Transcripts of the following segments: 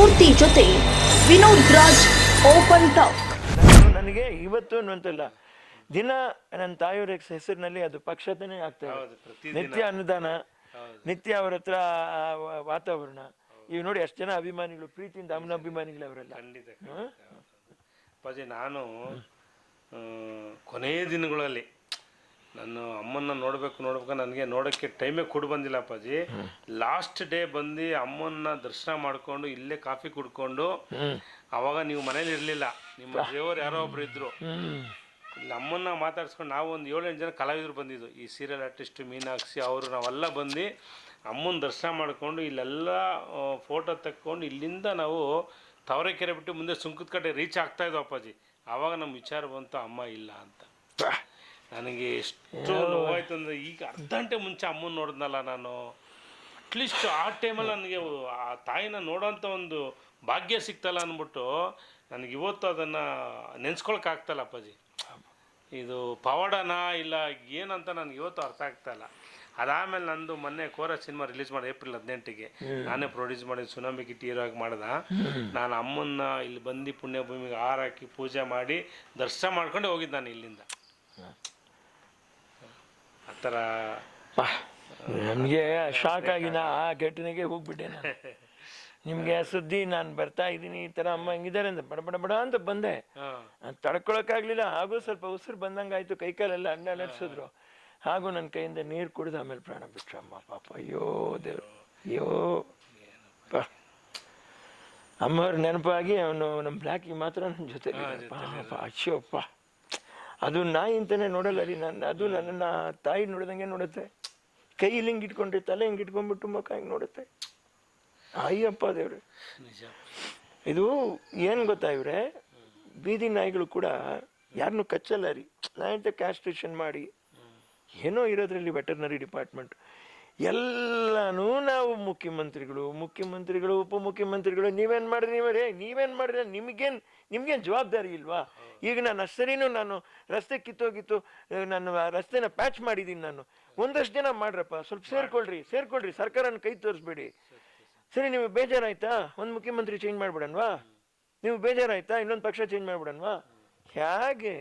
ಮೂರ್ತಿ ಜೊತೆ Vinod Raj open talk. ನನಗೆ ಇವತ್ತು ಅನ್ನುವಂತಿಲ್ಲ ದಿನ ನನ್ನ ತಾಯಿಯವರ ಹೆಸರಿನಲ್ಲಿ ಅದು ಪಕ್ಷತನೇ ಆಗ್ತದೆ ನಿತ್ಯ ಅನುದಾನ ನಿತ್ಯ ಅವರ ಹತ್ರ ವಾತಾವರಣ. ಈಗ ನೋಡಿ ಅಷ್ಟು ಜನ ಅಭಿಮಾನಿಗಳು ಪ್ರೀತಿಯಿಂದ ಅಮ್ಮನ ಅಭಿಮಾನಿಗಳು ಅವರೆಲ್ಲ. ಖಂಡಿತ ಅಪ್ಪಾಜಿ ನಾನು ಕೊನೆಯ ದಿನಗಳಲ್ಲಿ ನಾನು ಅಮ್ಮನ್ನ ನೋಡಬೇಕು, ನೋಡ್ಬೇಕು, ನನಗೆ ನೋಡೋಕ್ಕೆ ಟೈಮೇ ಕೊಡು ಬಂದಿಲ್ಲ ಅಪ್ಪಾಜಿ. ಲಾಸ್ಟ್ ಡೇ ಬಂದು ಅಮ್ಮನ್ನ ದರ್ಶನ ಮಾಡ್ಕೊಂಡು ಇಲ್ಲೇ ಕಾಫಿ ಕುಡ್ಕೊಂಡು ಅವಾಗ ನೀವು ಮನೇಲಿ ಇರಲಿಲ್ಲ. ನಿಮ್ಮ ದೇವರು ಯಾರೋ ಒಬ್ರು ಇದ್ರು. ಇಲ್ಲಿ ಅಮ್ಮನ್ನ ಮಾತಾಡ್ಸ್ಕೊಂಡು ನಾವು ಒಂದು ಏಳೆಂಟು ಜನ ಕಲಾವಿದರು ಬಂದಿದ್ದು. ಈ ಸೀರಿಯಲ್ ಆರ್ಟಿಸ್ಟ್ ಮೀನಾಕ್ಷಿ ಅವರು ನಾವೆಲ್ಲ ಬಂದು ಅಮ್ಮನ ದರ್ಶನ ಮಾಡಿಕೊಂಡು ಇಲ್ಲೆಲ್ಲ ಫೋಟೋ ತಕ್ಕೊಂಡು ಇಲ್ಲಿಂದ ನಾವು ತವರೆಕೆರೆ ಬಿಟ್ಟು ಮುಂದೆ ಸುಂಕದ ಕಡೆ ರೀಚ್ ಆಗ್ತಾ ಇದ್ವು ಅಪ್ಪಾಜಿ. ಆವಾಗ ನಮ್ಮ ವಿಚಾರ ಬಂತು, ಅಮ್ಮ ಇಲ್ಲ ಅಂತ. ನನಗೆ ಎಷ್ಟು ನೋವಾಯ್ತು ಅಂದರೆ ಈಗ ಅರ್ಧ ಗಂಟೆ ಮುಂಚೆ ಅಮ್ಮನ ನೋಡಿದ್ನಲ್ಲ ನಾನು. ಅಟ್ಲೀಸ್ಟ್ ಆ ಟೈಮಲ್ಲಿ ನನಗೆ ಆ ತಾಯಿನ ನೋಡೋಂಥ ಒಂದು ಭಾಗ್ಯ ಸಿಕ್ತಲ್ಲ ಅಂದ್ಬಿಟ್ಟು ನನಗೆ ಇವತ್ತು ಅದನ್ನು ನೆನೆಸ್ಕೊಳಕ್ಕಾಗ್ತಲ್ಲ ಅಪ್ಪಾಜಿ. ಇದು ಪವಾಡನ ಇಲ್ಲ ಏನಂತ ನನಗೆ ಇವತ್ತು ಅರ್ಥ ಆಗ್ತಾಯಿಲ್ಲ ಅದಾದಮೇಲೆ ನಂದು ಮೊನ್ನೆ ಕೋರ ಸಿನಿಮಾ ರಿಲೀಸ್ ಮಾಡಿ ಏಪ್ರಿಲ್ ಹದಿನೆಂಟಿಗೆ. ನಾನೇ ಪ್ರೊಡ್ಯೂಸ್ ಮಾಡಿ ಸುನಾಮಿ ಕಿಟ್ ಹೀರೋ ಆಗಿ ಮಾಡ್ದ. ನಾನು ಅಮ್ಮನ್ನ ಇಲ್ಲಿ ಬಂದು ಪುಣ್ಯಭೂಮಿಗೆ ಹಾರ ಹಾಕಿ ಪೂಜೆ ಮಾಡಿ ದರ್ಶನ ಮಾಡ್ಕೊಂಡು ಹೋಗಿದ್ದು ನಾನು ಇಲ್ಲಿಂದ. ಥರ ನಮಗೆ ಶಾಕ್ ಆಗಿ ನಾ ಆ ಘಟನೆಗೆ ಹೋಗ್ಬಿಟ್ಟೆ ನಾನು. ನಿಮಗೆ ಸುದ್ದಿ ನಾನು ಬರ್ತಾ ಇದ್ದೀನಿ ಈ ಥರ ಅಮ್ಮ ಹಂಗಿದ್ದಾರೆ ಅಂತ ಬಡ ಬಡ ಬಡ ಅಂತ ಬಂದೆ. ತಡ್ಕೊಳಕ್ಕಾಗ್ಲಿಲ್ಲ ಹಾಗೂ ಸ್ವಲ್ಪ ಉಸಿರು ಬಂದಂಗಾಯ್ತು ಕೈ ಕಾಲೆಲ್ಲ ಅಣ್ಣ ನಡೆಸಿದ್ರು ಹಾಗೂ ನನ್ನ ಕೈಯಿಂದ ನೀರು ಕುಡಿದು ಆಮೇಲೆ ಪ್ರಾಣ ಬಿಟ್ರು ಅಮ್ಮ ಪಾಪ. ಅಯ್ಯೋ ದೇವ್ರು ಅಯ್ಯೋ. ಅಮ್ಮವ್ರ ನೆನಪಾಗಿ ಅವನು ನಮ್ಮ ಬ್ಲ್ಯಾಕಿಗೆ ಮಾತ್ರ ನನ್ನ ಜೊತೆ ಪಾಪ ಅಯ್ಯೋಪ್ಪ ಅದು ನಾಯಿ ಅಂತಾನೆ ನೋಡಲ್ಲ ರೀ. ನನ್ನ ಅದು ನನ್ನನ್ನು ತಾಯಿ ನೋಡಿದಂಗೆ ನೋಡುತ್ತೆ. ಕೈ ಹಿಂಗೆ ಇಟ್ಕೊಂಡ್ರಿ ತಲೆ ಹಿಂಗೆ ಇಟ್ಕೊಂಡ್ಬಿಟ್ಟು ಮುಖ ಹಿಂಗೆ ನೋಡುತ್ತೆ. ಅಯ್ಯಪ್ಪ ದೇವ್ರೆ. ನಿಜ. ಇದು ಏನು ಗೊತ್ತಾ ಇವ್ರೆ? ಬೀದಿ ನಾಯಿಗಳು ಕೂಡ ಯಾರನ್ನೂ ಕಚ್ಚಲ್ಲ ರೀ. ನಾಯಿ ಕ್ಯಾಸ್ಟ್ರೇಷನ್ ಮಾಡಿ. ಏನೋ ಇರೋದ್ರಲ್ಲಿ ವೆಟರ್ನರಿ ಡಿಪಾರ್ಟ್ಮೆಂಟ್. ಎಲ್ಲನೂ ನಾವು ಮುಖ್ಯಮಂತ್ರಿಗಳು ಮುಖ್ಯಮಂತ್ರಿಗಳು, ಉಪಮುಖ್ಯಮಂತ್ರಿಗಳು, ನೀವೇನು ಮಾಡಿರಿ ನೀವೇ? ನೀವೇನು ಮಾಡಿದ್ರೆ? ನಿಮಗೇನು, ನಿಮ್ಗೇನು ಜವಾಬ್ದಾರಿ ಇಲ್ವಾ? ಈಗ ನಾನು ಅಷ್ಟರಿನೂ ನಾನು ರಸ್ತೆ ಕಿತ್ತೋಗಿತ್ತು ನಾನು ರಸ್ತೆನ ಪ್ಯಾಚ್ ಮಾಡಿದ್ದೀನಿ ನಾನು. ಒಂದಷ್ಟು ಜನ ಮಾಡ್ರಪ್ಪ, ಸ್ವಲ್ಪ ಸೇರ್ಕೊಳ್ರಿ ಸೇರ್ಕೊಳ್ರಿ, ಸರ್ಕಾರನ ಕೈ ತೋರಿಸ್ಬೇಡಿ. ಸರಿ, ನೀವು ಬೇಜಾರಾಯ್ತಾ? ಒಂದು ಮುಖ್ಯಮಂತ್ರಿ ಚೇಂಜ್ ಮಾಡ್ಬಿಡನ್ವಾ? ನೀವು ಬೇಜಾರಾಯ್ತಾ? ಇನ್ನೊಂದು ಪಕ್ಷ ಚೇಂಜ್ ಮಾಡ್ಬಿಡನ್ವಾ? ಹೇಗೆ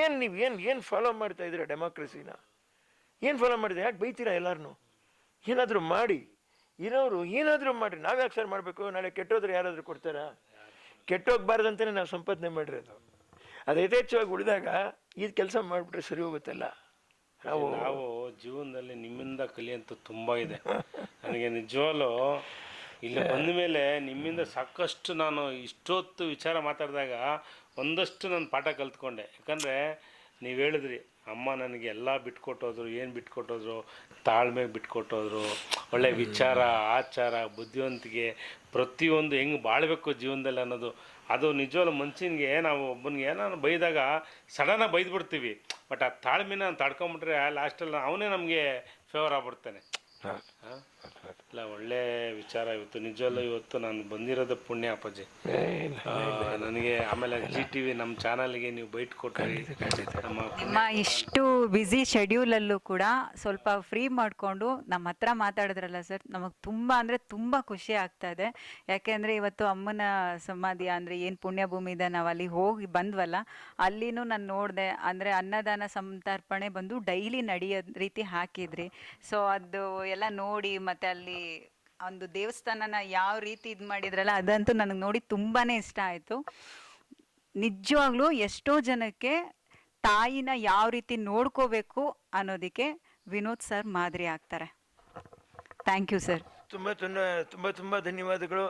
ಏನು ನೀವು ಏನು ಏನು ಫಾಲೋ ಮಾಡ್ತಾ ಇದ್ದೀರಾ ಡೆಮಾಕ್ರಸಿನ ಏನು ಫಾಲೋ ಮಾಡಿದೆ? ಯಾಕೆ ಬೈತೀರಾ ಎಲ್ಲರೂ ಏನಾದರೂ ಮಾಡಿ. ಇರೋರು ಏನಾದರೂ ಮಾಡಿರಿ. ನಾವು ಯಾಕೆ ಸರ್ ಮಾಡಬೇಕು. ನಾಳೆ ಕೆಟ್ಟೋದ್ರೆ ಯಾರಾದರೂ ಕೊಡ್ತಾರಾ? ಕೆಟ್ಟೋಗ್ಬಾರ್ದಂತಲೇ ನಾವು ಸಂಪಾದನೆ ಮಾಡಿರಿ ಅದು. ಯಥೇಚ್ಛವಾಗಿ ಉಳಿದಾಗ ಇದು ಕೆಲಸ ಮಾಡಿಬಿಟ್ರೆ ಸರಿ ಹೋಗುತ್ತಲ್ಲ? ನಾವು ನಾವು ಜೀವನದಲ್ಲಿ ನಿಮ್ಮಿಂದ ಕಲಿಯಂತ ತುಂಬ ಇದೆ. ನನಗೆ ನಿಜವಾಗ್ಲೂ ಇಲ್ಲಿ ಬಂದ ಮೇಲೆ ನಿಮ್ಮಿಂದ ಸಾಕಷ್ಟು ನಾನು ಇಷ್ಟೊತ್ತು ವಿಚಾರ ಮಾತಾಡಿದಾಗ ಒಂದಷ್ಟು ನಾನು ಪಾಠ ಕಲ್ತ್ಕೊಂಡೆ. ಯಾಕಂದರೆ ನೀವು ಹೇಳಿದ್ರಿ ಅಮ್ಮ ನನಗೆ ಎಲ್ಲ ಬಿಟ್ಕೊಟ್ಟೋದ್ರು ಏನು ಬಿಟ್ಕೊಟ್ಟೋದ್ರು ತಾಳ್ಮೆ ಬಿಟ್ಕೊಟ್ಟೋದ್ರು ಒಳ್ಳೆ ವಿಚಾರ ಆಚಾರ ಬುದ್ಧಿವಂತಿಕೆ ಪ್ರತಿಯೊಂದು ಹೆಂಗೆ ಬಾಳಬೇಕು ಜೀವನದಲ್ಲಿ ಅನ್ನೋದು ಅದು ನಿಜವಾಗ್ಲೂ ಮನುಷ್ಯನಿಗೆ ನಾವು ಒಬ್ಬನಿಗೆ ಏನಾದ್ರು ಬೈದಾಗ ಸಡನ್ನಾಗಿ ಬೈದ್ಬಿಡ್ತೀವಿ. ಬಟ್ ಆ ತಾಳ್ಮೆನ ತಡ್ಕೊಂಬಿಟ್ರೆ ಲಾಸ್ಟಲ್ಲಿ ಅವನೇ ನಮಗೆ ಫೇವರ್ ಆಗ್ಬಿಡ್ತಾನೆ. ಹಾಂ. ಹಾಂ? ಇಲ್ಲ ಒಳ್ಳೆ ವಿಚಾರ ಇವತ್ತು. ನಿಜವಲ್ಲ ಇವತ್ತು ನಾನು ಬಂದಿರೋದು ಪುಣ್ಯ ಅಪ್ಪಾಜಿ. ನನಗೆ ಆಮೇಲೆ ಜಿ ಟಿ ವಿ ನಮ್ಮ ಚಾನಲ್ಗೆ ನೀವು ಬೈಟ್ ಕೊಟ್ರಿ. ನಮ್ಮ ಇಷ್ಟು ಬ್ಯುಸಿ ಶೆಡ್ಯೂಲಲ್ಲೂ ಕೂಡ ಸ್ವಲ್ಪ ಫ್ರೀ ಮಾಡಿಕೊಂಡು ನಮ್ಮ ಹತ್ರ ಮಾತಾಡಿದ್ರಲ್ಲ ಸರ್ ನಮಗೆ ತುಂಬ ಅಂದರೆ ತುಂಬ ಖುಷಿ ಆಗ್ತಾ ಇದೆ. ಯಾಕೆಂದರೆ ಇವತ್ತು ಅಮ್ಮನ ಸಮಾಧಿ ಅಂದರೆ ಏನು ಪುಣ್ಯಭೂಮಿ ಇದೆ ನಾವು ಅಲ್ಲಿ ಹೋಗಿ ಬಂದ್ವಲ್ಲ ಅಲ್ಲಿನೂ ನಾನು ನೋಡಿದೆ. ಅಂದರೆ ಅನ್ನದಾನ ಸಂತರ್ಪಣೆ ಬಂದು ಡೈಲಿ ನಡೆಯೋ ರೀತಿ ಹಾಕಿದ್ರಿ. ಸೊ ಅದು ಎಲ್ಲ ನೋಡಿ ಮತ್ತು ಅಲ್ಲಿ ಒಂದು ದೇವಸ್ಥಾನನ ಯಾವ ರೀತಿ ಇದು ಮಾಡಿದ್ರಲ್ಲ ಅದಂತೂ ನನಗೆ ನೋಡಿ ತುಂಬಾನೇ ಇಷ್ಟ ಆಯಿತು. ನಿಜವಾಗ್ಲೂ ಎಷ್ಟೋ ಜನಕ್ಕೆ ತಾಯಿನ ಯಾವ ರೀತಿ ನೋಡ್ಕೋಬೇಕು ಅನ್ನೋದಕ್ಕೆ ವಿನೋದ್ ಸರ್ ಮಾದರಿ ಆಗ್ತಾರೆ. Thank you sir. ತುಂಬ ತುಂಬ ತುಂಬ ತುಂಬ ಧನ್ಯವಾದಗಳು.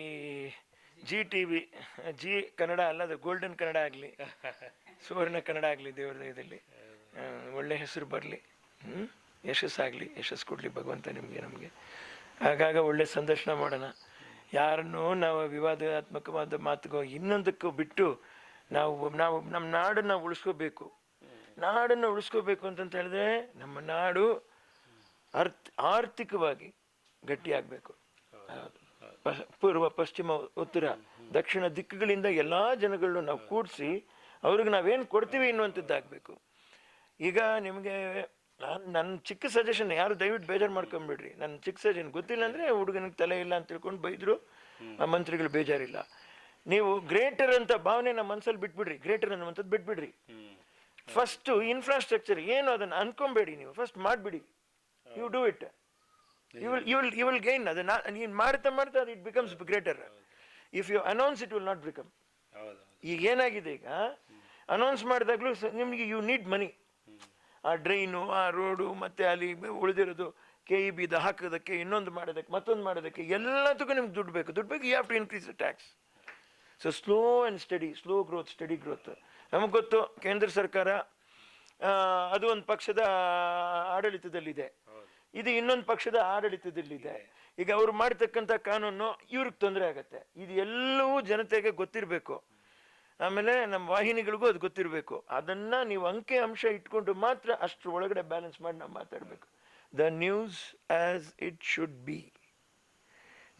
ಈ Zee T V Zee Kannada ಅಲ್ಲ, ಅದು ಗೋಲ್ಡನ್ ಕನ್ನಡ ಆಗಲಿ. ಸುವರ್ಣ ಕನ್ನಡ ಆಗಲಿ ದೇವರ ದಯದಲ್ಲಿ. ಒಳ್ಳೆ ಹೆಸರು ಬರಲಿ. ಹ್ಞೂ ಯಶಸ್ಸಾಗಲಿ, ಯಶಸ್ಸು ಕೊಡಲಿ ಭಗವಂತ ನಿಮಗೆ, ನಮಗೆ. ಆಗಾಗ ಒಳ್ಳೆ ಸಂದರ್ಶನ ಮಾಡೋಣ. ಯಾರನ್ನೂ ನಾವು ವಿವಾದಾತ್ಮಕವಾದ ಮಾತುಗೋ ಇನ್ನೊಂದಕ್ಕೂ ಬಿಟ್ಟು ನಾವು ನಾವು ನಮ್ಮ ನಾಡನ್ನು ಉಳಿಸ್ಕೋಬೇಕು. ನಾಡನ್ನು ಉಳಿಸ್ಕೋಬೇಕು ಅಂತಂತ ಹೇಳಿದ್ರೆ ನಮ್ಮ ನಾಡು ಅರ್ಥ ಆರ್ಥಿಕವಾಗಿ ಗಟ್ಟಿಯಾಗಬೇಕು. ಪೂರ್ವ, ಪಶ್ಚಿಮ, ಉತ್ತರ, ದಕ್ಷಿಣ ದಿಕ್ಕುಗಳಿಂದ ಎಲ್ಲ ಜನಗಳನ್ನೂ ನಾವು ಕೂಡಿಸಿ ಅವ್ರಿಗೆ ನಾವೇನು ಕೊಡ್ತೀವಿ ಅನ್ನುವಂಥದ್ದಾಗಬೇಕು. ಈಗ ನಿಮಗೆ ನಾನು ನನ್ನ ಚಿಕ್ಕ ಸಜೆಷನ್ ಯಾರು ದಯವಿಟ್ಟು ಬೇಜಾರು ಮಾಡ್ಕೊಂಬಿಡ್ರಿ. ನನ್ನ ಚಿಕ್ಕ ಸಜೆಷನ್ ಗೊತ್ತಿಲ್ಲ ಅಂದರೆ ಹುಡುಗನಿಗೆ ತಲೆ ಇಲ್ಲ ಅಂತ ತಿಳ್ಕೊಂಡು ಬೈದರು. ಆ ಮಂತ್ರಿಗಳು ಬೇಜಾರಿಲ್ಲ. ನೀವು ಗ್ರೇಟರ್ ಅಂತ ಭಾವನೆ ನಮ್ಮ ಮನಸ್ಸಲ್ಲಿ ಬಿಟ್ಬಿಡ್ರಿ. ಗ್ರೇಟರ್ ಅನ್ನುವಂಥದ್ದು ಬಿಟ್ಬಿಡ್ರಿ. ಫಸ್ಟು ಇನ್ಫ್ರಾಸ್ಟ್ರಕ್ಚರ್ ಏನು ಅದನ್ನು ಅನ್ಕೊಂಬೇಡಿ ನೀವು. ಫಸ್ಟ್ ಮಾಡಿಬಿಡಿ. You do it you will you will you will gain ಅದನ್ನ ನೀನು ಮಾಡ್ತಾ ಮಾಡ್ತಾ ಅದು it becomes greater if you announce it will not become ಈಗ ಏನಾಗಿದೆ ಈಗ? ಅನೌನ್ಸ್ ಮಾಡಿದಾಗಲೂ ನಿಮಗೆ ಯು ನೀಡ್ ಮನಿ ಆ ಡ್ರೈನು, ಆ ರೋಡು ಮತ್ತೆ ಅಲ್ಲಿ ಉಳಿದಿರೋದು ಕೆ ಇ ಬಿದ ಹಾಕೋದಕ್ಕೆ, ಇನ್ನೊಂದು ಮಾಡೋದಕ್ಕೆ, ಮತ್ತೊಂದು ಮಾಡೋದಕ್ಕೆ ಎಲ್ಲದಕ್ಕೂ ನಿಮ್ಗೆ ದುಡ್ಡು ಬೇಕು. ದುಡ್ಡು ಬೇಕು you have to increase the tax so slow and steady slow growth steady growth ನಮಗೆ ಗೊತ್ತು, ಕೇಂದ್ರ ಸರ್ಕಾರ ಅದು ಒಂದು ಪಕ್ಷದ ಆಡಳಿತದಲ್ಲಿದೆ. ಇದು ಇನ್ನೊಂದು ಪಕ್ಷದ ಆಡಳಿತದಲ್ಲಿದೆ. ಈಗ ಅವ್ರು ಮಾಡ್ತಕ್ಕಂಥ ಕಾನೂನು ಇವ್ರಿಗೆ ತೊಂದರೆ ಆಗುತ್ತೆ. ಇದು ಎಲ್ಲವೂ ಜನತೆಗೆ ಗೊತ್ತಿರಬೇಕು. ಆಮೇಲೆ ನಮ್ಮ ವಾಹಿನಿಗಳಿಗೂ ಅದು ಗೊತ್ತಿರಬೇಕು. ಅದನ್ನ ನೀವು ಅಂಕೆ ಅಂಶ ಇಟ್ಕೊಂಡು ಮಾತ್ರ ಅಷ್ಟರ ಒಳಗಡೆ ಬ್ಯಾಲೆನ್ಸ್ ಮಾಡಿ ನಾವು ಮಾತಾಡಬೇಕು. The news as it should be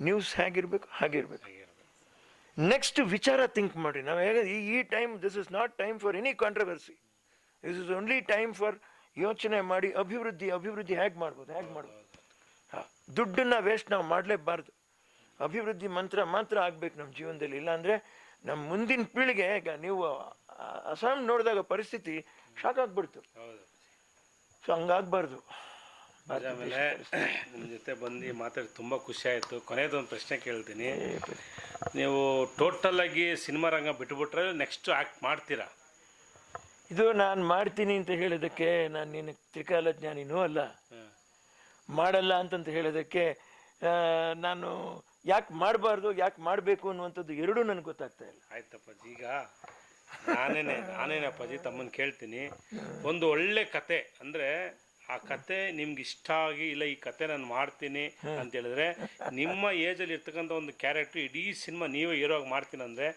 news ಹೇಗಿರ್ಬೇಕು? ಹಾಗಿರ್ಬೇಕು. ನೆಕ್ಸ್ಟ್ ವಿಚಾರ ಥಿಂಕ್ ಮಾಡಿ. ನಾವು ಹೇಗೆ, ಈ time this is not time for any controversy this is only time for ಯೋಚನೆ ಮಾಡಿ, ಅಭಿವೃದ್ಧಿ ಅಭಿವೃದ್ಧಿ ಹೇಗೆ ಮಾಡ್ಬೋದು? ಹೇಗೆ ಮಾಡ್ಬೋದು? ಹಾಂ, ದುಡ್ಡನ್ನ ವೇಸ್ಟ್ ನಾವು ಮಾಡಲೇಬಾರ್ದು. ಅಭಿವೃದ್ಧಿ ಮಂತ್ರ ಮಾತ್ರ ಆಗ್ಬೇಕು ನಮ್ಮ ಜೀವನದಲ್ಲಿ. ಇಲ್ಲಾಂದರೆ ನಮ್ಮ ಮುಂದಿನ ಪೀಳಿಗೆ ಈಗ ನೀವು ಅಸ್ಸಾಂ ನೋಡಿದಾಗ ಪರಿಸ್ಥಿತಿ ಶಾಕ್ ಆಗ್ಬಿಡ್ತು. ಹೌದು. ಸೊ ಹಂಗಾಗ್ಬಾರ್ದು. ಆಮೇಲೆ ನಿಮ್ಮ ಜೊತೆ ಬಂದು ಮಾತಾಡಿ ತುಂಬ ಖುಷಿ ಆಯಿತು. ಕೊನೆಯದೊಂದು ಪ್ರಶ್ನೆ ಕೇಳ್ತೀನಿ. ನೀವು ಟೋಟಲ್ ಆಗಿ ಸಿನಿಮಾ ರಂಗ ಬಿಟ್ಬಿಟ್ರೆ ನೆಕ್ಸ್ಟ್ ಆ್ಯಕ್ಟ್ ಮಾಡ್ತೀರಾ? ಇದು ನಾನು ಮಾಡ್ತೀನಿ ಅಂತ ಹೇಳೋದಕ್ಕೆ ನಾನು ನಿನ್ನ ತ್ರಿಕಾಲ ಜ್ಞಾನಿನೂ ಅಲ್ಲ. ಮಾಡಲ್ಲ ಅಂತಂತ ಹೇಳೋದಕ್ಕೆ ನಾನು ಯಾಕೆ ಮಾಡಬಾರ್ದು ಯಾಕೆ ಮಾಡಬೇಕು ಅನ್ನುವಂಥದ್ದು ಎರಡೂ ನನಗೆ ಗೊತ್ತಾಗ್ತಾ ಇಲ್ಲ. ಆಯ್ತಪ್ಪಾಜಿ ಈಗ ನಾನೇನೆ ನಾನೇನಪ್ಪಾಜಿ ತಮ್ಮನ್ನು ಕೇಳ್ತೀನಿ. ಒಂದು ಒಳ್ಳೆ ಕತೆ ಅಂದರೆ ಆ ಕತೆ ನಿಮ್ಗೆ ಇಷ್ಟ ಆಗಿ ಇಲ್ಲ ಈ ಕತೆ ನಾನು ಮಾಡ್ತೀನಿ ಅಂತ ಹೇಳಿದ್ರೆ ನಿಮ್ಮ ಏಜಲ್ಲಿ ಇರ್ತಕ್ಕಂಥ ಒಂದು ಕ್ಯಾರೆಕ್ಟರ್ ಇಡೀ ಸಿನಿಮಾ ನೀವೇ ಹೀರೋ ಮಾಡ್ತೀನಿ ಅಂದರೆ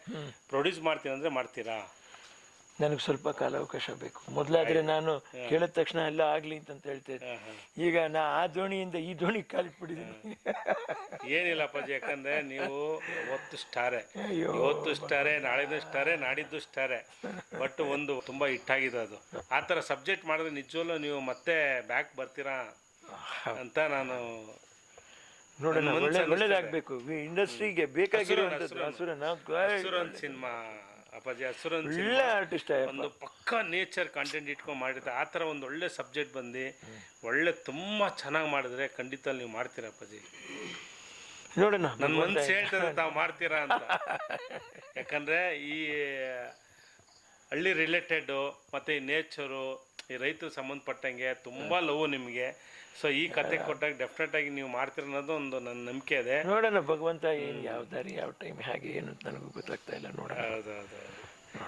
ಪ್ರೊಡ್ಯೂಸ್ ಮಾಡ್ತೀನಿ ಅಂದರೆ ಮಾಡ್ತೀರಾ? ನನಗೆ ಸ್ವಲ್ಪ ಕಾಲ ಅವಕಾಶ ಬೇಕು ಮೊದಲಾದ್ರೆ ನಾನು ಕೇಳಿದ ತಕ್ಷಣ ಎಲ್ಲ ಆಗಲಿ ಅಂತ ಹೇಳ್ತಾ. ಇದ್ದೆ ಈಗ ನಾ ಆ ದೋಣಿಯಿಂದ ಈ ದೋಣಿ ಕಾಲಿಟ್ಬಿಟ್ಟಿದ್ದೀನಿ ಏನಿಲ್ಲ ಅಪ್ಪಾಜಿ ಯಾಕಂದ್ರೆ ನೀವು ಒತ್ತು ಸ್ಟಾರೆ. ಇವತ್ತು ಸ್ಟಾರೆ ನಾಳಿದ್ದು ಸ್ಟಾರೆ ನಾಡಿದ್ದು ಸ್ಟಾರೆ. ಬಟ್ ಒಂದು ತುಂಬಾ ಹಿಟ್ಟಾಗಿದೆ ಅದು. ಆ ಥರ ಸಬ್ಜೆಕ್ಟ್ ಮಾಡಿದ್ರೆ ನಿಜವಲ್ಲೂ ನೀವು ಮತ್ತೆ ಬ್ಯಾಕ್ ಬರ್ತೀರಾ ಅಂತ ನಾನು ನೋಡೋಣ ಒಳ್ಳೇದಾಗಬೇಕು. ಇಂಡಸ್ಟ್ರಿಗೆ ಬೇಕಾಗಿರೋ ಸಿನಿಮಾ. ಅಪ್ಪಾಜಿ ಹಸುರನ್ ಒಳ್ಳೆ ಆರ್ಟಿಸ್ಟ್ ಒಂದು ಪಕ್ಕ ನೇಚರ್ ಕಂಟೆಂಟ್ ಇಟ್ಕೊಂಡು ಮಾಡಿದ್ರೆ ಆ ಥರ ಒಂದು ಒಳ್ಳೆ ಸಬ್ಜೆಕ್ಟ್ ಬಂದು ಒಳ್ಳೆ ತುಂಬ ಚೆನ್ನಾಗಿ ಮಾಡಿದ್ರೆ ಖಂಡಿತ ನೀವು ಮಾಡ್ತೀರಾ ಅಪ್ಪಾಜಿ. ನೋಡೋಣ ನನ್ನ ಮನ್ಸು ಹೇಳ್ತದೆ ತಾವು ಮಾಡ್ತೀರಾ ಅಂತ. ಯಾಕಂದರೆ ಈ ಹಳ್ಳಿ ರಿಲೇಟೆಡು ಮತ್ತು ಈ ನೇಚರು ಈ ರೈತರು ಸಂಬಂಧಪಟ್ಟಂಗೆ ತುಂಬ ಲವ್ ನಿಮಗೆ. ಸೊ ಈ ಕತೆ ಕೊಟ್ಟಾಗ ಡೆಫಿನೆಟ್ ಆಗಿ ನೀವು ಮಾಡ್ತೀರ ಅನ್ನೋದು ಒಂದು ನನ್ನ ನಂಬಿಕೆ ಇದೆ. ನೋಡೋಣ ಭಗವಂತ ಏನು ಯಾವ ದಾರಿ ಯಾವ ಟೈಮ್ ಹಾಗೆ ಏನು ಅಂತ ನನಗೂ ಗೊತ್ತಾಗ್ತಾ ಇಲ್ಲ ನೋಡೋಣ. ಹೌದು.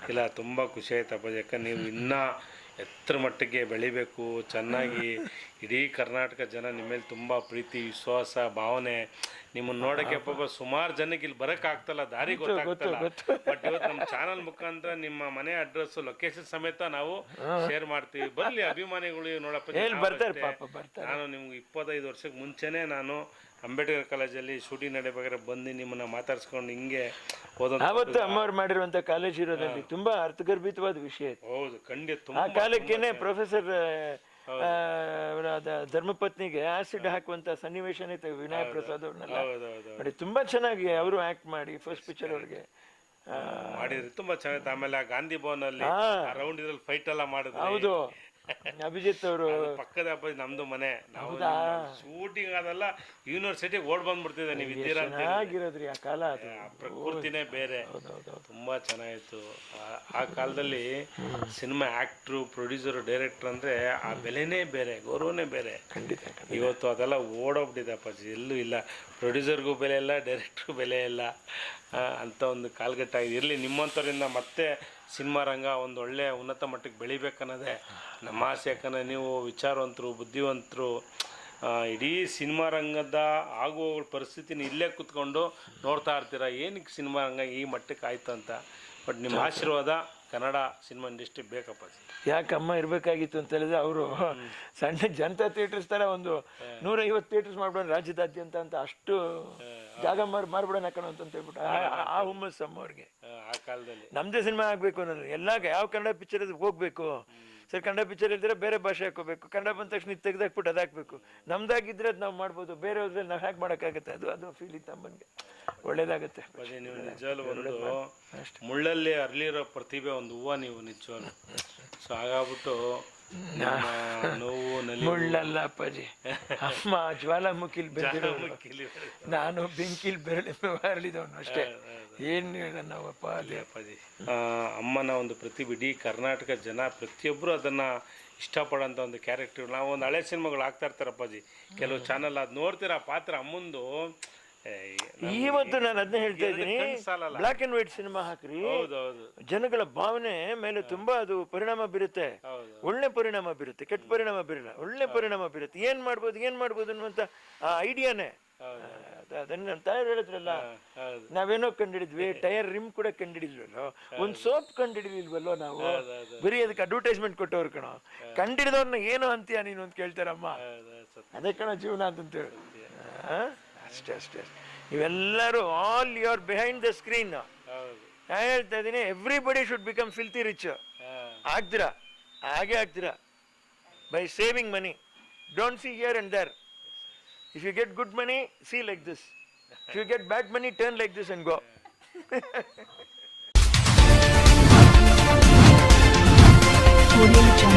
ಇಲ್ಲ ತುಂಬ ಖುಷಿ ಆಯ್ತಪ್ಪ ಯಾಕಂದ್ರೆ ನೀವು ಇನ್ನೂ ಎತ್ತರ ಮಟ್ಟಿಗೆ ಬೆಳಿಬೇಕು. ಚೆನ್ನಾಗಿ ಇಡೀ ಕರ್ನಾಟಕ ಜನ ನಿಮ್ಮ ಮೇಲೆ ತುಂಬ ಪ್ರೀತಿ ವಿಶ್ವಾಸ ಭಾವನೆ. ನಿಮ್ಮನ್ನ ನೋಡಕ್ಕೆ ಪಾಪ ಸುಮಾರು ಜನಕ್ಕೆ ಇಲ್ಲಿ ಬರಕ್ ಆಗ್ತಲ್ಲ ದಾರಿ ಗೊತ್ತಾಗ್ತಲ್ಲ. ಬಟ್ ಇವತ್ತು ನಮ್ಮ ಚಾನಲ್ ಮುಖಾಂತರ ನಿಮ್ಮ ಮನೆ ಅಡ್ರೆಸ್ ಲೊಕೇಶನ್ ಸಮೇತ ನಾವು ಶೇರ್ ಮಾಡ್ತೀವಿ. ಬರ್ಲಿ ಅಭಿಮಾನಿಗಳು ನೋಡಪ್ಪ ನಾನು ನಿಮ್ಗೆ ಇಪ್ಪತ್ತೈದು ವರ್ಷಕ್ಕೆ ಮುಂಚೆನೆ ನಾನು ಅಂಬೇಡ್ಕರ್ ಕಾಲೇಜಲ್ಲಿ ಶೂಟಿಂಗ್ ನಡೆಯಬೇಕಾದ್ರೆ ಬಂದು ನಿಮ್ಮನ್ನ ಮಾತಾಡ್ಸ್ಕೊಂಡು ಹಿಂಗೆ ಆವತ್ತು ಅಮ್ಮವ್ರು ಮಾಡಿರುವಂತ ಕಾಲೇಜ್ ಇರೋದ್ರಲ್ಲಿ ತುಂಬಾ ಅರ್ಥಗರ್ಭಿತವಾದ ವಿಷಯ ಹೌದು ಖಂಡಿತ ಆ ತುಂಬ ಕಾಲಕ್ಕೇನೆ ಪ್ರೊಫೆಸರ್ ಧರ್ಮಪತ್ನಿಗೆ ಆಸಿಡ್ ಹಾಕುವಂತ ಸನ್ನಿವೇಶನೇ ವಿನಾಯಕ್ ಪ್ರಸಾದ್ ಅವ್ರನ್ನೆಲ್ಲ. ನೋಡಿ ತುಂಬಾ ಚೆನ್ನಾಗಿ ಅವರು ಆಕ್ಟ್ ಮಾಡಿ ಫಸ್ಟ್ ಪಿಕ್ಚರ್ ಅವ್ರಿಗೆ. ಮಾಡಿದ್ರು ಮಾಡಿದ್ರಿ. ತುಂಬಾ ಚೆನ್ನಾಗಿತ್ತು. ಆಮೇಲೆ ಗಾಂಧಿ ಭವನ್ ಅಲ್ಲಿ ರೌಂಡ್ ಇದ್ರಲ್ಲಿ ಫೈಟ್ ಎಲ್ಲ ಮಾಡಿದ್ರು ಹೌದು. ಅಭಿಜಿತ್ ಅವರು. ಪಕ್ಕದ ನಮ್ದು ಮನೆ. ನಾವು ಶೂಟಿಂಗ್ ಅದೆಲ್ಲ ಯೂನಿವರ್ಸಿಟಿ ಓಡ್ ಬಂದ್ಬಿಡ್ತಿದೆ ನೀವು ಇದ್ದೀರಾ. ಚೆನ್ನಾಗಿರೋದ್ರಿ ಆ ಕಾಲ ಪ್ರಕೃತಿನೇ ಬೇರೆ. ತುಂಬಾ ಚೆನ್ನಾಗಿತ್ತು. ಆ- ಕಾಲದಲ್ಲಿ ಸಿನಿಮಾ ಆಕ್ಟ್ರು ಪ್ರೊಡ್ಯೂಸರ್ ಡೈರೆಕ್ಟರ್ ಅಂದ್ರೆ ಆ ಬೆಲೆನೇ ಬೇರೆ ಗೌರವನೇ ಬೇರೆ. ಖಂಡಿತ ಖಂಡಿತ. ಇವತ್ತು ಅದೆಲ್ಲ ಓಡೋಗ್ಬಿಟ್ಟಿದೆ ಅಪ್ಪಾಜಿ. ಎಲ್ಲೂ ಇಲ್ಲ. ಪ್ರೊಡ್ಯೂಸರ್ಗೂ ಬೆಲೆ ಇಲ್ಲ ಡೈರೆಕ್ಟ್ರಿಗೂ ಬೆಲೆ ಇಲ್ಲ. ಅಂತ ಒಂದು ಕಾಲಘಟ್ಟ ಇರಲಿ. ನಿಮ್ಮಂಥವ್ರಿಂದ ಮತ್ತೆ ಸಿನಿಮಾ ರಂಗ ಒಂದು ಒಳ್ಳೆಯ ಉನ್ನತ ಮಟ್ಟಕ್ಕೆ ಬೆಳಿಬೇಕನ್ನೋದೇ ನಮ್ಮ ಆಸೆ. ಯಾಕಂದರೆ ನೀವು ವಿಚಾರವಂತರು ಬುದ್ಧಿವಂತರು ಇಡೀ ಸಿನಿಮಾ ರಂಗದ ಆಗುವ ಪರಿಸ್ಥಿತಿನ ಇಲ್ಲೇ ಕೂತ್ಕೊಂಡು ನೋಡ್ತಾ ಇರ್ತೀರ? ಏನಕ್ಕೆ ಸಿನಿಮಾ ರಂಗ ಈ ಮಟ್ಟಕ್ಕೆ ಆಯ್ತು ಅಂತ? ಬಟ್ ನಿಮ್ಮ ಆಶೀರ್ವಾದ ಕನ್ನಡ ಸಿನಿಮಾ ಇಂಡಸ್ಟ್ರಿ ಬೇಕಪ್ಪ ಯಾಕಮ್ಮ ಅಮ್ಮ ಇರಬೇಕಾಗಿತ್ತು ಅಂತ ಹೇಳಿದ್ರೆ ಅವರು ಸಣ್ಣ ಜನತಾ ಥಿಯೇಟರ್ಸ್ ತರ ಒಂದು ನೂರೈವತ್ತು ಥಿಯೇಟರ್ಸ್ ಮಾಡ್ಬಿಡೋಣ ರಾಜ್ಯದಾದ್ಯಂತ ಅಂತ ಅಷ್ಟು ಜಾಗ ಮಾರ್ ಮಾರ್ಬಿಡೋಣ ಕಣ ಅಂತ ಹೇಳ್ಬಿಟ್ಟು ಆ- ಹುಮ್ಮಸ್ ಅಮ್ಮವ್ರಿಗೆ ಆ ಕಾಲದಲ್ಲಿ. ನಮ್ದೇ ಸಿನಿಮಾ ಆಗ್ಬೇಕು ಅನ್ನೋದು. ಎಲ್ಲ ಯಾವ ಕನ್ನಡ ಪಿಕ್ಚರ್ ಹೋಗ್ಬೇಕು? ಸರ್ ಕನ್ನಡ ಪಿಕ್ಚರ್ ಇಲ್ದಿರ ಬೇರೆ ಭಾಷೆ ಹಾಕೋಬೇಕು ಕನ್ನಡ ಬಂದ ತಕ್ಷಣ ಇದು ತೆಗೆದಾಕ್ಬಿಟ್ಟು ಅದು ಹಾಕ್ಬೇಕು. ನಮ್ದಾಗಿದ್ರೆ ಅದು ನಾವು ಮಾಡ್ಬೋದು. ಬೇರೆ ಹೋದ್ರೆ ನಾವು ಹ್ಯಾಕ್ ಮಾಡೋಕ್ಕಾಗುತ್ತೆ. ಅದು ಅದು ಫೀಲ್ ಇತ್ತು ಅಮ್ಮನಿಗೆ ಒಳ್ಳೇದಾಗತ್ತೆ. ನೀವು ನಿಜವಾಗ್ಲೂ ಒಂದು ಮುಳ್ಳಲ್ಲಿ ಅರಳಿರೋ ಪ್ರತಿಭೆ ಒಂದು ಹೂವು ನೀವು ನಿಜವಾಗ್ಲು. ಸೊ ಹಾಗಾಗ್ಬಿಟ್ಟು ನೋವು ಮುಳ್ಳಲ್ಲ ಅಪ್ಪಾಜಿ. ಅಮ್ಮ ಜ್ವಾಲಾಮುಖಿಲ್ ಮುಖಿಲ್ ಕಿಲಿ ನಾನು ಬೆಂಕಿಲ್ ಬೆರಳಿ ಅರಳಿದವನು ಅಷ್ಟೇ. ಏನು ಹೇಳೋಣ ನಾವಪ್ಪ ಅದೇ? ಅಪ್ಪಾಜಿ ಆ, ಅಮ್ಮನ ಒಂದು ಪ್ರತಿಭೆ ಇಡೀ ಕರ್ನಾಟಕ ಜನ ಪ್ರತಿಯೊಬ್ಬರು ಅದನ್ನು ಇಷ್ಟಪಡೋಂಥ ಒಂದು ಕ್ಯಾರೆಕ್ಟರ್ ನಾವು ಒಂದು ಹಳೆ ಸಿನಿಮಾಗಳು ಆಗ್ತಾ ಇರ್ತಾರೆ ಅಪ್ಪಾಜಿ. ಕೆಲವು ಚಾನಲ್ ಅದು ನೋಡ್ತೀರ? ಆ ಪಾತ್ರ ಅಮ್ಮಂದು. ಇವತ್ತು ನಾನು ಅದನ್ನ ಹೇಳ್ತಾ ಇದ್ದೀನಿ. ಬ್ಲಾಕ್ ಅಂಡ್ ವೈಟ್ ಸಿನಿಮಾ ಹಾಕ್ರಿ. ಹೌದು ಹೌದು ಜನಗಳ ಭಾವನೆ ಮೇಲೆ ತುಂಬಾ ಅದು ಪರಿಣಾಮ ಬೀರುತ್ತೆ. ಹೌದು. ಒಳ್ಳೆ ಪರಿಣಾಮ ಬೀರುತ್ತೆ ಕೆಟ್ಟ ಪರಿಣಾಮ ಬೀರಲ್ಲ. ಒಳ್ಳೆ ಪರಿಣಾಮ ಬೀರುತ್ತೆ. ಏನ್ ಮಾಡ್ಬೋದು ಏನ್ ಮಾಡ್ಬೋದು ಅನ್ನುವಂತ ಆ ಐಡಿಯಾನೇ ಅದನ್ನ ತಾಯಿ ಹೇಳಿದ್ರಲ್ಲ ನಾವೇನೋ ಕಂಡಿಡಿದ್ವಿ ಟೈರ್ ರಿಮ್ ಕೂಡ ಕಂಡಿಡಿದ್ವಲ್ಲೋ? ಒಂದು ಸೋಪ್ ಕಂಡಿಡಿದಿಲ್ವಲ್ಲೋ ನಾವು? ಬರೀ ಅದಕ್ಕೆ ಅಡ್ವರ್ಟೈಸ್ಮೆಂಟ್ ಕೊಟ್ಟವ್ರು ಕಣೋ. ಕಂಡಿಡಿದವ್ರನ್ನ ಏನು ಅಂತೀಯ ನೀನು ಅಂತ ಕೇಳ್ತಾರಮ್ಮ. ಅದೇ ಕಣ ಜೀವನ ಅಂತಂತೇಳಿ ಆ? ಅಷ್ಟೇ ಅಷ್ಟೇ ಅಷ್ಟೇ. ನೀವೆಲ್ಲರೂ all you're behind the screen ನಾ ನಾನು ಹೇಳ್ತಾ ಇದ್ದೀನಿ everybody should become filthy rich ಆಗ್ದಿರ ಆಗ್ತೀರಾ? ಹಾಗೆ ಆಗ್ತೀರಾ? By saving money don't see here and there If you get good money, see like this. If you get bad money, turn like this and go. Audio